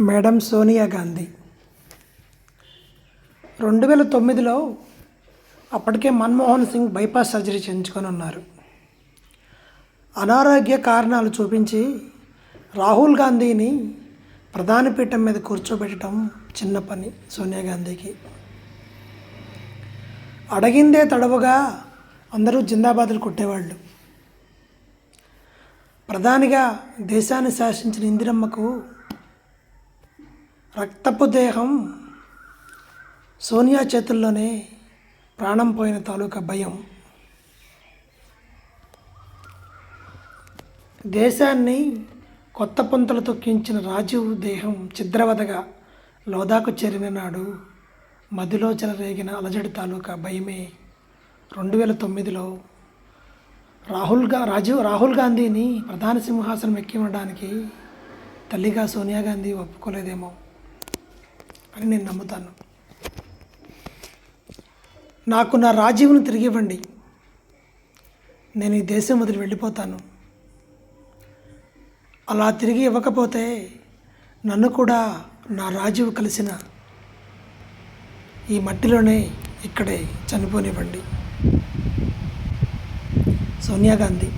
Madam Sonia Gandhi. రెండు వేల తొమ్మిదిలో అప్పటికే మన్మోహన్ సింగ్ బైపాస్ సర్జరీ చేయించుకొని ఉన్నారు. అనారోగ్య కారణాలు చూపించి రాహుల్ గాంధీని ప్రధాని పీఠం మీద కూర్చోబెట్టడం చిన్న పని సోనియా గాంధీకి. అడగిందే తడవుగా అందరూ జిందాబాదులు కొట్టేవాళ్ళు. ప్రధానిగా దేశాన్ని శాసించిన ఇందిరమ్మకు రక్తపు దేహం సోనియా చేతుల్లోనే ప్రాణం పోయిన తాలూకా భయం. దేశాన్ని కొత్త పుంతలు తొక్కించిన రాజీవ్ దేహం ఛిద్రవదగా లోదాకు చేరిన నాడు మదిలో చెలరేగిన అలజడి తాలూకా భయమే. రెండు వేల తొమ్మిదిలో రాహుల్గా రాజీవ్ రాహుల్ గాంధీని ప్రధాన సింహాసనం ఎక్కి ఉండడానికి తల్లిగా సోనియా గాంధీ ఒప్పుకోలేదేమో. అని నేను నమ్ముతాను. నాకు నా రాజీవును తిరిగి ఇవ్వండి. నేను ఈ దేశం వదిలి వెళ్ళిపోతాను. అలా తిరిగి ఇవ్వకపోతే నన్ను కూడా నా రాజీవ్ కలిసిన ఈ మట్టిలోనే ఇక్కడే చనిపోనివ్వండి. సోనియా గాంధీ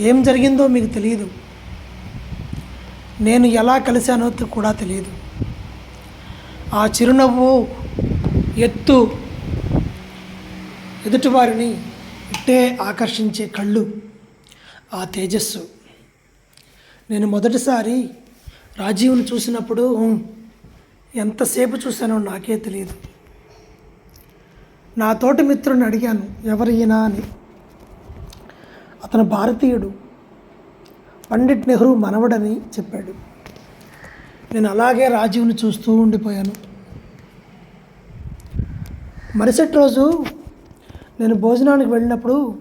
ఏం జరిగిందో మీకు తెలియదు. నేను ఎలా కలిశానో కూడా తెలియదు. ఆ చిరునవ్వు ఎత్తు ఎదుటివారిని ఇట్టే ఆకర్షించే కళ్ళు ఆ తేజస్సు. నేను మొదటిసారి రాజీవ్ను చూసినప్పుడు ఎంతసేపు చూశానో నాకే తెలియదు. నా తోటి మిత్రుని అడిగాను ఎవరు ఈయన అని. అతను భారతీయుడు పండిట్ నెహ్రూ మనవడని చెప్పాడు. నేను అలాగే రాజీవ్ని చూస్తూ ఉండిపోయాను. మరుసటి రోజు నేను భోజనానికి వెళ్ళినప్పుడు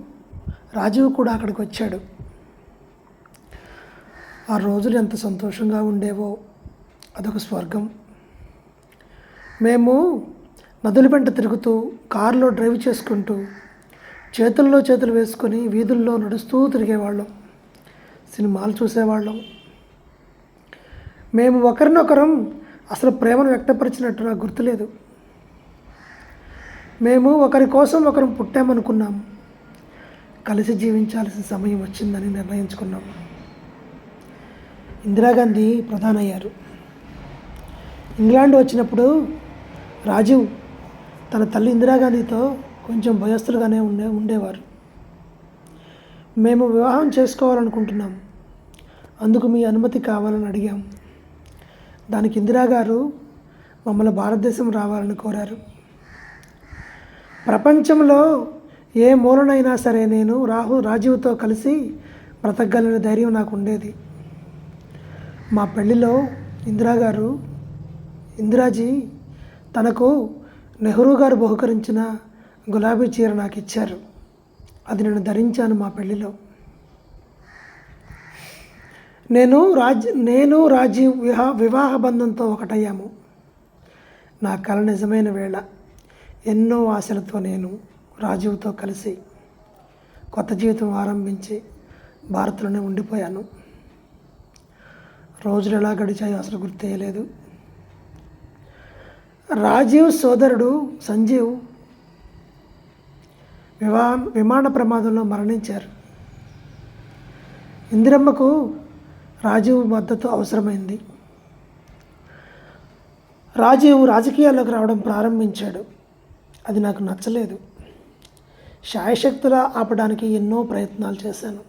రాజీవ్ కూడా అక్కడికి వచ్చాడు. ఆ రోజులు ఎంత సంతోషంగా ఉండేవో అదొక స్వర్గం. మేము నదుల వెంట తిరుగుతూ కారులో డ్రైవ్ చేసుకుంటూ చేతుల్లో చేతులు వేసుకొని వీధుల్లో నడుస్తూ తిరిగేవాళ్ళం. సినిమాలు చూసేవాళ్ళం. మేము ఒకరినొకరం అసలు ప్రేమను వ్యక్తపరిచినట్టు నాకు గుర్తులేదు. మేము ఒకరి కోసం ఒకరం పుట్టామనుకున్నాం. కలిసి జీవించాల్సిన సమయం వచ్చిందని నిర్ణయించుకున్నాం. ఇందిరాగాంధీ ప్రధానయ్యారు. ఇంగ్లాండ్ వచ్చినప్పుడు రాజీవ్ తన తల్లి ఇందిరాగాంధీతో కొంచెం భయస్తులుగానే ఉండే ఉండేవారు. మేము వివాహం చేసుకోవాలనుకుంటున్నాం. అందుకు మీ అనుమతి కావాలని అడిగాం. దానికి ఇందిరాగారు మమ్మల్ని భారతదేశం రావాలని కోరారు. ప్రపంచంలో ఏ మూలనైనా సరే నేను రాహు రాజీవ్తో కలిసి బ్రతకగలిగిన ధైర్యం నాకు ఉండేది. మా పెళ్ళిలో ఇందిరాగారు ఇందిరాజీ తనకు నెహ్రూ గారు బహుకరించిన గులాబీ చీర నాకు ఇచ్చారు. అది నేను ధరించాను మా పెళ్ళిలో. నేను రాజ్ నేను రాజీవ్ విహా వివాహ బంధంతో ఒకటయ్యాము. నా కల నిజమైన వేళ. ఎన్నో ఆశలతో నేను రాజీవ్తో కలిసి కొత్త జీవితం ఆరంభించి భారత్లోనే ఉండిపోయాను. రోజులు ఎలా గడిచాయో అసలు గుర్తేయలేదు రాజీవ్ సోదరుడు సంజీవ్ వివా విమాన ప్రమాదంలో మరణించారు. ఇందిరమ్మకు రాజీవ్ మద్దతు అవసరమైంది. రాజీవ్ రాజకీయాల్లోకి రావడం ప్రారంభించాడు. అది నాకు నచ్చలేదు. శాయశక్తులా ఆపడానికి ఎన్నో ప్రయత్నాలు చేశాను.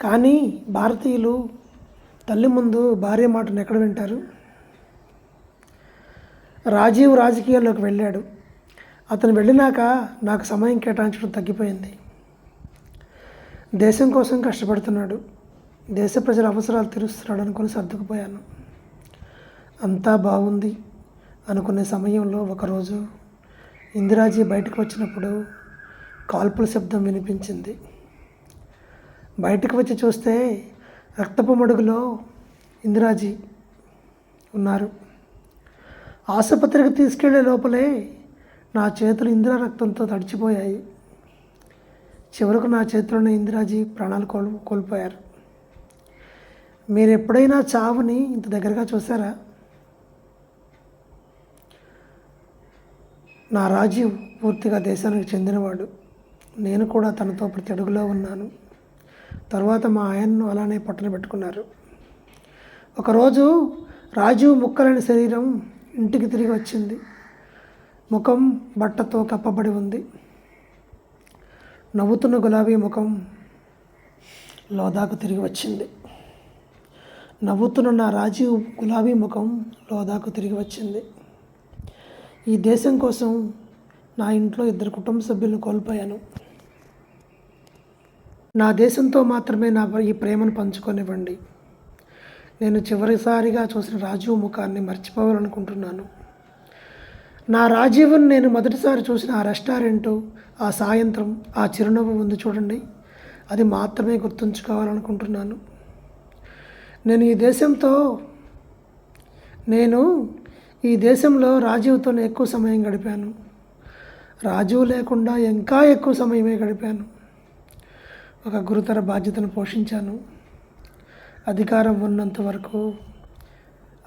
కానీ భారతీయులు తల్లి ముందు భార్య మాటను ఎక్కడ వింటారు? రాజీవ్ రాజకీయాల్లోకి వెళ్ళాడు. అతను వెళ్ళినాక నాకు సమయం కేటాయించడం తగ్గిపోయింది. దేశం కోసం కష్టపడుతున్నాడు. దేశ ప్రజల అవసరాలు తీరుస్తున్నాడు అనుకుని సర్దుకుపోయాను. అంతా బాగుంది అనుకునే సమయంలో ఒకరోజు ఇందిరాజీ బయటకు వచ్చినప్పుడు కాల్పుల శబ్దం వినిపించింది. బయటకు వచ్చి చూస్తే రక్తపు మడుగులో ఇందిరాజీ ఉన్నారు. ఆసుపత్రికి తీసుకెళ్ళే లోపలే నా చేతులు ఇందిరా రక్తంతో తడిచిపోయాయి. చివరకు నా చేతిలోనే ఇందిరాజీ ప్రాణాలు కోల్ కోల్పోయారు. మీరు ఎప్పుడైనా చావుని ఇంత దగ్గరగా చూసారా నా రాజీవ్ పూర్తిగా దేశానికి చెందినవాడు. నేను కూడా తనతో ప్రతి అడుగులో ఉన్నాను. తర్వాత మా ఆయన్ను అలానే పట్టణ పెట్టుకున్నారు. ఒకరోజు రాజీవ్ ముక్కలేని శరీరం ఇంటికి తిరిగి వచ్చింది. ముఖం బట్టతో కప్పబడి ఉంది. నవ్వుతున్న గులాబీ ముఖం లోదాకు తిరిగి వచ్చింది. నవ్వుతున్న నా రాజీవ్ గులాబీ ముఖం లోదాకు తిరిగి వచ్చింది. ఈ దేశం కోసం నా ఇంట్లో ఇద్దరు కుటుంబ సభ్యులను కోల్పోయాను. నా దేశంతో మాత్రమే నా ఈ ప్రేమను పంచుకొనివ్వండి. నేను చివరిసారిగా చూసిన రాజీవ్ ముఖాన్ని మర్చిపోవాలనుకుంటున్నాను. నా రాజీవ్ని నేను మొదటిసారి చూసిన ఆ రెస్టారెంటు ఆ సాయంత్రం ఆ చిరునవ్వు ఉంది చూడండి. అది మాత్రమే గుర్తుంచుకోవాలనుకుంటున్నాను. నేను ఈ దేశంతో నేను ఈ దేశంలో రాజీవ్తో ఎక్కువ సమయం గడిపాను. రాజీవ్ లేకుండా ఇంకా ఎక్కువ సమయమే గడిపాను. ఒక గురుతర బాధ్యతను పోషించాను. అధికారం ఉన్నంత వరకు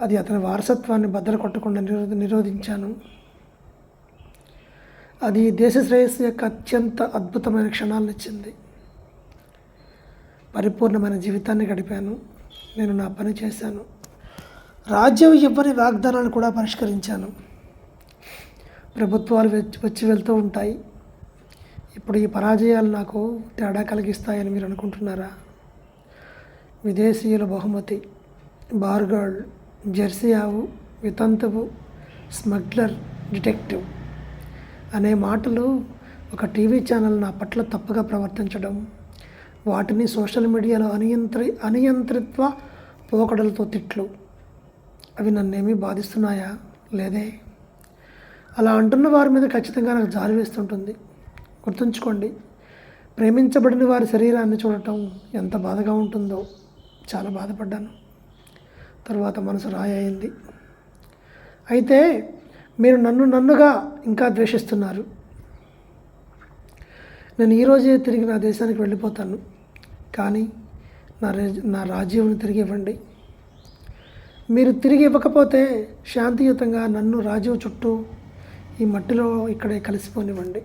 అది అతని వారసత్వాన్ని బద్దలు కొట్టకుండా నిరోధ నిరోధించాను. అది దేశ శ్రేయస్సు యొక్క అత్యంత అద్భుతమైన క్షణాలను ఇచ్చింది. పరిపూర్ణమైన జీవితాన్ని గడిపాను. నేను నా పని చేశాను. రాజ్యం ఇవ్వని వాగ్దానాలు కూడా పరిష్కరించాను. ప్రభుత్వాలు వచ్చి వచ్చి వెళ్తూ ఉంటాయి. ఇప్పుడు ఈ పరాజయాలు నాకు తేడా కలిగిస్తాయని మీరు అనుకుంటున్నారా? విదేశీయుల బహుమతి బార్గార్డ్ జెర్సీ ఆవు వితంతువు స్మగ్లర్ డిటెక్టివ్ అనే మాటలు ఒక టీవీ ఛానల్ నా పట్ల తప్పుగా ప్రవర్తించడం వాటిని సోషల్ మీడియాలో అనియంత్రి అనియంత్రిత్వ పోకడలతో తిట్లు. అవి నన్నేమీ బాధిస్తున్నాయా? లేదే. అలా అంటున్న వారి మీద ఖచ్చితంగా నాకు జాలి వేస్తుంటుంది. గుర్తుంచుకోండి ప్రేమించబడిన వారి శరీరాన్ని చూడటం ఎంత బాధగా ఉంటుందో చాలా బాధపడ్డాను. తర్వాత మనసు రాయి అయింది అయితే మీరు నన్ను నన్నుగా ఇంకా ద్వేషిస్తున్నారు. నేను ఈరోజే తిరిగి నా దేశానికి వెళ్ళిపోతాను. కానీ నా రే నా రాజ్యంని తిరిగి ఇవ్వండి. మీరు తిరిగి ఇవ్వకపోతే శాంతియుతంగా నన్ను రాజీవ్ చుట్టూ ఈ మట్టిలో ఇక్కడే కలిసిపోనివ్వండి.